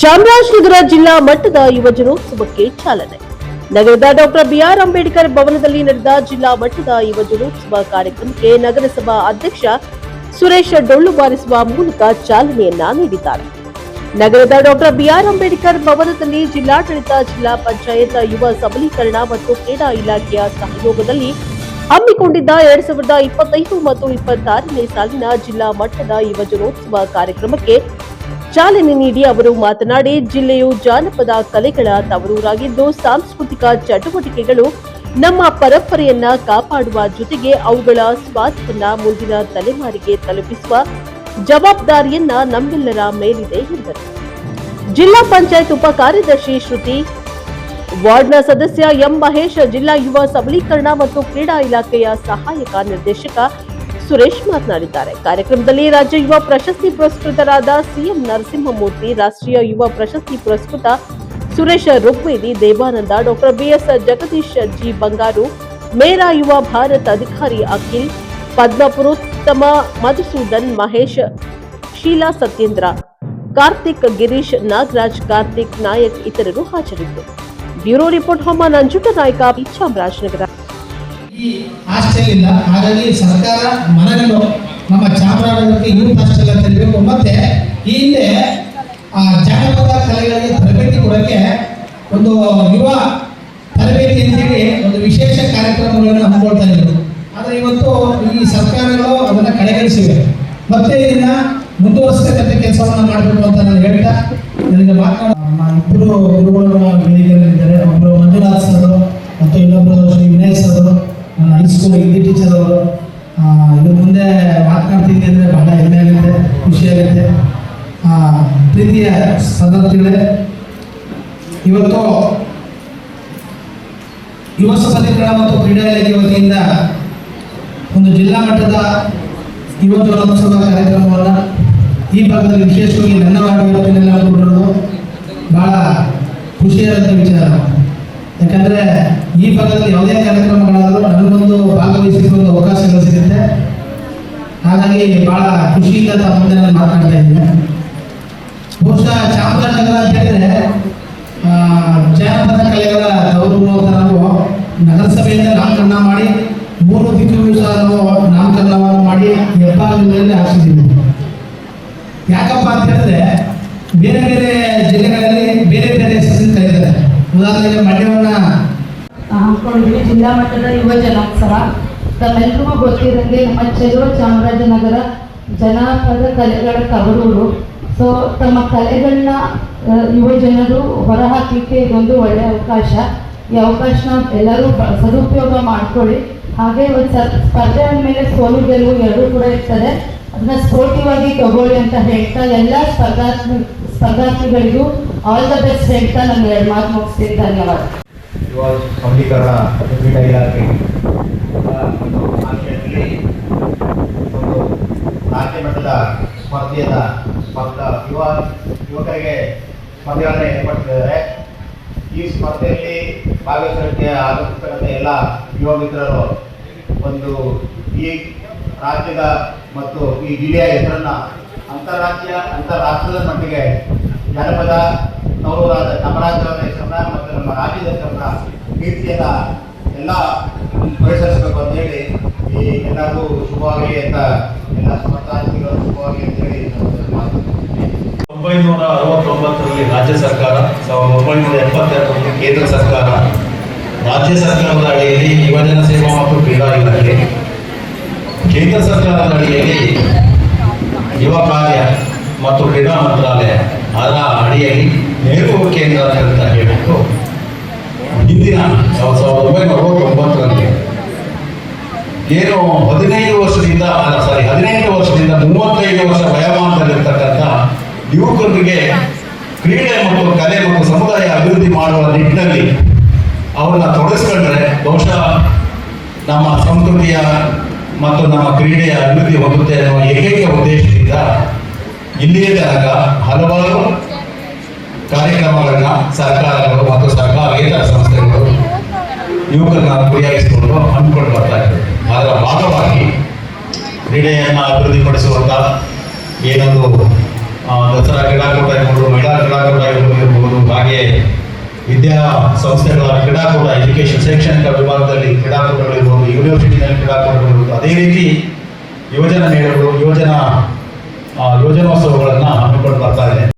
ಚಾಮರಾಜನಗರ ಜಿಲ್ಲಾ ಮಟ್ಟದ ಯುವಜನೋತ್ಸವಕ್ಕೆ ಚಾಲನೆ. ನಗರದ ಡಾಕ್ಟರ್ ಬಿಆರ್ ಅಂಬೇಡ್ಕರ್ ಭವನದಲ್ಲಿ ನಡೆದ ಜಿಲ್ಲಾ ಮಟ್ಟದ ಯುವಜನೋತ್ಸವ ಕಾರ್ಯಕ್ರಮಕ್ಕೆ ನಗರಸಭಾ ಅಧ್ಯಕ್ಷ ಸುರೇಶ್ ಡೊಳ್ಳು ಬಾರಿಸುವ ಮೂಲಕ ಚಾಲನೆಯನ್ನ ನೀಡಿದ್ದಾರೆ. ನಗರದ ಡಾಕ್ಟರ್ ಬಿಆರ್ ಅಂಬೇಡ್ಕರ್ ಭವನದಲ್ಲಿ ಜಿಲ್ಲಾಡಳಿತ, ಜಿಲ್ಲಾ ಪಂಚಾಯತ್, ಯುವ ಸಬಲೀಕರಣ ಮತ್ತು ಕ್ರೀಡಾ ಇಲಾಖೆಯ ಸಹಯೋಗದಲ್ಲಿ ಹಮ್ಮಿಕೊಂಡಿದ್ದ ಎರಡ್ ಸಾವಿರದ ಇಪ್ಪತ್ತೈದು ಮತ್ತು ಇಪ್ಪತ್ತಾರನೇ ಸಾಲಿನ ಜಿಲ್ಲಾ ಮಟ್ಟದ ಯುವಜನೋತ್ಸವ ಕಾರ್ಯಕ್ರಮಕ್ಕೆ ಚಾಲನೆ ನೀಡಿ ಅವರು ಮಾತನಾಡಿ, ಜಿಲ್ಲೆಯು ಜಾನಪದ ಕಲೆಗಳ ತವರೂರಾಗಿದ್ದು, ಸಾಂಸ್ಕೃತಿಕ ಚಟುವಟಿಕೆಗಳು ನಮ್ಮ ಪರಂಪರೆಯನ್ನ ಕಾಪಾಡುವ ಜೊತೆಗೆ ಅವುಗಳ ಸ್ವಾದವನ್ನ ಮುಂದಿನ ತಲೆಮಾರಿಗೆ ತಲುಪಿಸುವ ಜವಾಬ್ದಾರಿಯನ್ನ ನಮ್ಮೆಲ್ಲರ ಮೇಲಿದೆ ಎಂದರು. ಜಿಲ್ಲಾ ಪಂಚಾಯತ್ ಉಪ ಕಾರ್ಯದರ್ಶಿ ಶ್ರುತಿ, ವಾರ್ಡ್ನ ಸದಸ್ಯ ಎಂ ಮಹೇಶ್, ಜಿಲ್ಲಾ ಯುವ ಸಬಲೀಕರಣ ಮತ್ತು ಕ್ರೀಡಾ ಇಲಾಖೆಯ ಸಹಾಯಕ ನಿರ್ದೇಶಕ ಸುರೇಶ್ ಮಾತನಾಡಿದ್ದಾರೆ ಕಾರ್ಯಕ್ರಮದಲ್ಲಿ ರಾಜ್ಯ ಯುವ ಪ್ರಶಸ್ತಿ ಪುರಸ್ಕೃತರಾದ ಸಿಎಂ ನರಸಿಂಹಮೂರ್ತಿ, ರಾಷ್ಟ್ರೀಯ ಯುವ ಪ್ರಶಸ್ತಿ ಪುರಸ್ಕೃತ Suresha Rukmedi Devananda doctor B S Jagadish G Bangaru, Mera Yuva Bharat ಅಧಿಕಾರಿ ಅಖಿಲ್ ಪದ್ಮಪುರೋತ್ತಮ ಮಧುಸೂದನ್ ಮಹೇಶ್, ಶೀಲಾ ಸತ್ಯೇಂದ್ರ, ಕಾರ್ತಿಕ್ ಗಿರೀಶ್, ನಾಗರಾಜ್, ಕಾರ್ತಿಕ್ ನಾಯಕ್ ಇತರರು ಹಾಜರಿದ್ದರು ಬ್ಯೂರೋ ರಿಪೋರ್ಟ್ ಹೊಮ್ಮ ನಂಜುಟ ನಾಯಕ. ಚಾಮರಾಜನಗರ ಹಾಸ್ಟೆಲ್ ಇಲ್ಲ ಹಾಗಾಗಿ ಸರ್ಕಾರ ಮನೆಗಳು, ನಮ್ಮ ಚಾಮರಾಜನಗರಕ್ಕೆ ಯೂತ್ ಹಾಸ್ಟೆಲ್ ಅಂತ ಇರಬೇಕು ಮತ್ತೆ ಈ ಹಿಂದೆ, ಆ, ಜಾನಪದ ಕಲೆಗಳಿಗೆ ತರಬೇತಿ ಕೊಡೋಕ್ಕೆ ಒಂದು ಯುವ ತರಬೇತಿ ಅಂತೇಳಿ ಒಂದು ವಿಶೇಷ ಕಾರ್ಯಕ್ರಮಗಳನ್ನು ಹಮ್ಮಿಕೊಳ್ತಾ ಇದ್ರು ಆದರೆ ಇವತ್ತು ಈ ಸರ್ಕಾರಗಳು ಅದನ್ನ ಕಡೆಗಣಿಸಿವೆ. ಮತ್ತೆ ಇದನ್ನ ಮುಂದುವರಿಸತಕ್ಕಂಥ ಕೆಲಸವನ್ನು ಮಾಡಬೇಕು ಅಂತ ನಾನು ಹೇಳ್ತಾ ನನಗೆ ಮಾತನಾಡ ನಮ್ಮ ಇಬ್ಬರು ಗುರುಗಳು ವೇದಿಕೆಯಲ್ಲಿದ್ದಾರೆ. ಪ್ರೀತಿಯ ಸದಸ್ಯಗಳೇ ಇವತ್ತು ಯುವ ಸಬಲೀಕರಣ ಮತ್ತು ಕ್ರೀಡಾ ಇಲಾಖೆ ವತಿಯಿಂದ ಒಂದು ಜಿಲ್ಲಾ ಮಟ್ಟದ ಯುವ ಜೋತ್ಸವ ಕಾರ್ಯಕ್ರಮವನ್ನು ಈ ಭಾಗದಲ್ಲಿ ವಿಶೇಷವಾಗಿ ನನ್ನ ವಾರ್ಡ್ ಭಾಳ ಖುಷಿಯಾದಂಥ ವಿಚಾರ. ಯಾಕಂದರೆ ಈ ಭಾಗದಲ್ಲಿ ಯಾವುದೇ ಕಾರ್ಯಕ್ರಮಗಳಾದರೂ ನನಗೊಂದು ಭಾಗವಹಿಸಲಿಕ್ಕೆ ಒಂದು ಅವಕಾಶಗಳು ಸಿಗುತ್ತೆ. ಹಾಗಾಗಿ ಭಾಳ ಖುಷಿಯಿಂದ ಮುಂದೆ ನಾನು ಮಾತನಾಡ್ತಾ ಇದ್ದೀನಿ. ಬಹುಶಃ ಚಾಮರಾಜನಗರ ಅಂತ ಹೇಳಿದ್ರೆ ಜಾನಪದ ಕಲೆಗಳ ಗೌರವ ನಾವು ನಗರಸಭೆಯಿಂದ ನಾಮಕರಣ ಮಾಡಿ, ಮೂರು ದಿಕ್ಕುಗಳು ಸಹ ನಾವು ನಾಮಕರಣವನ್ನು ಮಾಡಿ ಹೆಬ್ಬಾಗಿಲಲ್ಲಿ ಹಾಕಿದ್ದೀವಿ. ಯಾಕಪ್ಪ ಅಂತ ಹೇಳಿದ್ರೆ, ಬೇರೆ ಬೇರೆ ಜಿಲ್ಲೆಗಳಲ್ಲಿ ಬೇರೆ ಬೇರೆ ಹೆಸರಿನ ಕರೀತಾರೆ ಉದಾಹರಣೆಗೆ ಮಂಡ್ಯವನ್ನ ಹಮ್ಮಿಕೊಂಡಿದ್ವಿ ಜಿಲ್ಲಾ ಮಟ್ಟದ ಯುವ ಜನಾಕ್ಸರ ತಮ್ಮೆಲ್ಲರಿಗೂ ಗೊತ್ತಿರಂಗೆ ನಮ್ಮ ಚೆಲುವ ಚಾಮರಾಜನಗರ ಜನಪದ ಕಲೆಗಳ ತವರೂರು ಸೊ ತಮ್ಮ ಕಲೆಗಳನ್ನ ಯುವ ಜನರು ಹೊರಹಾಕಲಿಕ್ಕೆ ಇದೊಂದು ಒಳ್ಳೆಯ ಅವಕಾಶ. ಈ ಅವಕಾಶನ ಎಲ್ಲರೂ ಸದುಪಯೋಗ ಮಾಡ್ಕೊಳ್ಳಿ. ಹಾಗೆ ಒಂದು ಸ- ಸ್ಪರ್ಧೆ ಅಂದಮೇಲೆ ಸೋಲು ಗೆಲುವು ಎರಡೂ ಕೂಡ ಇರ್ತದೆ. ಅದನ್ನ ಸ್ಫೋಟಿವಾಗಿ ತಗೊಳ್ಳಿ ಅಂತ ಹೇಳ್ತಾ ಎಲ್ಲ ಸ್ಪರ್ಧಾತ್ಮ, ಸ್ಪರ್ಧಾರ್ಥಿಗಳಿಗೂ ಆಲ್ ದ ಬೆಸ್ಟ್ ಹೇಳ್ತಾ ನಾನು ಎರಡು ಮಾತು ಮುಗಿಸ್ತೀನಿ. ಧನ್ಯವಾದ. ಯುವ ಸಬಲೀಕರಣ ಇಲಾಖೆ ಒಂದು ರಾಜ್ಯ ಮಟ್ಟದ ಸ್ಪರ್ಧೆಯನ್ನು ಮತ್ತ ಯುವ ಯುವಕರಿಗೆ ಸ್ಪರ್ಧೆಗಳನ್ನು ಏರ್ಪಡಿಸಿದ್ದಾರೆ. ಈ ಸ್ಪರ್ಧೆಯಲ್ಲಿ ಭಾಗವಹಿಸಲಿಕ್ಕೆ ಆಗಮಿಸ್ತಕ್ಕಂಥ ಎಲ್ಲ ಯುವ ಮಿತ್ರರು ಒಂದು ಈ ರಾಜ್ಯದ ಮತ್ತು ಈ ಜಿಲ್ಲೆಯ ಹೆಸರನ್ನ ಅಂತಾರಾಜ್ಯ ಅಂತಾರಾಷ್ಟ್ರದ ಮಟ್ಟಿಗೆ ಜನಪದ ನವರಾದ ನಮ್ಮ ರಾಜ್ಯದ ಹೆಸರನ್ನ ಮತ್ತು ನಮ್ಮ ರಾಜ್ಯದ ಹೆಸರನ್ನ ಕೀರ್ತಿಯನ್ನ ಎಲ್ಲ ಪರಿಸರಿಸಬೇಕು ಅಂತ ಹೇಳಿ ಈ ಎಲ್ಲರಿಗೂ ಶುಭವಾಗಲಿ ಅಂತ ಒಂಬೈನೂರ ಅರವತ್ತೊಂಬತ್ತರಲ್ಲಿ ರಾಜ್ಯ ಸರ್ಕಾರ ಸಾವಿರದ ಒಂಬೈನೂರ ಎಪ್ಪತ್ತೆರಡರಲ್ಲಿ ಕೇಂದ್ರ ಸರ್ಕಾರ, ರಾಜ್ಯ ಸರ್ಕಾರದ ಅಡಿಯಲ್ಲಿ ಯುವಜನ ಸೇವಾ ಮತ್ತು ಕ್ರೀಡಾ ಇಲಾಖೆ, ಕೇಂದ್ರ ಸರ್ಕಾರದ ಅಡಿಯಲ್ಲಿ ಯುವ ಕಾರ್ಯ ಮತ್ತು ಕ್ರೀಡಾ ಮಂತ್ರಾಲಯ, ಅದರ ಅಡಿಯಲ್ಲಿ ನೆಹರು ಕೇಂದ್ರ ಅಂತ ಹೇಳಿಬಿಟ್ಟು ಹಿಂದಿನ, ಸಾವಿರದ ಒಂಬೈನೂರ ಅರವತ್ತೊಂಬತ್ತರಲ್ಲಿ ಏನು ಹದಿನೈದು ವರ್ಷದಿಂದ ಅಲ್ಲ ಸಾರಿ, ಹದಿನೆಂಟು ವರ್ಷದಿಂದ ಮೂವತ್ತೈದು ವರ್ಷ ವಯೋಮಾನದಲ್ಲಿರ್ತಕ್ಕಂಥ ಯುವಕರಿಗೆ ಕ್ರೀಡೆ ಮತ್ತು ಕಲೆ ಮತ್ತು ಸಮುದಾಯ ಅಭಿವೃದ್ಧಿ ಮಾಡುವ ನಿಟ್ಟಿನಲ್ಲಿ ಅವ್ರನ್ನ ತೊಡಗಿಸ್ಕೊಂಡ್ರೆ ಬಹುಶಃ ನಮ್ಮ ಸಂಸ್ಕೃತಿಯ ಮತ್ತು ನಮ್ಮ ಕ್ರೀಡೆಯ ಅಭಿವೃದ್ಧಿ ಹೊಂದುತ್ತೆ ಅನ್ನುವ ಏಕೈಕ ಉದ್ದೇಶದಿಂದ ಇಲ್ಲಿಯ ತನಕ ಹಲವಾರು ಕಾರ್ಯಕ್ರಮಗಳನ್ನ ಸರ್ಕಾರಗಳು ಮತ್ತು ಸರ್ಕಾರೇತರ ಸಂಸ್ಥೆಗಳು ಯುವಕರನ್ನ ಅಭಿವೃದ್ಧಿಪಡಿಸುವಂಥ ಏನೊಂದು ದಸರಾ ಕ್ರೀಡಾಕೂಟ ಇರ್ಬೋದು ಮಹಿಳಾ ಕ್ರೀಡಾಕೂಟ ಇರ್ಬೋದು ಹಾಗೆ ವಿದ್ಯಾ ಸಂಸ್ಥೆಗಳ ಕ್ರೀಡಾಕೂಟ ಎಜುಕೇಶನ್ ಶೈಕ್ಷಣಿಕ ವಿಭಾಗದಲ್ಲಿ ಕ್ರೀಡಾಕೂಟಗಳಿರ್ಬೋದು ಯೂನಿವರ್ಸಿಟಿನಲ್ಲಿ ಕ್ರೀಡಾಕೂಟಗಳಿರ್ಬೋದು ಅದೇ ರೀತಿ ಯುವಜನ ಮೇಳಗಳು ಯುವಜನ ಯೋಜನೋತ್ಸವಗಳನ್ನು ಹಮ್ಮಿಕೊಂಡು ಬರ್ತಾ ಇದೆ.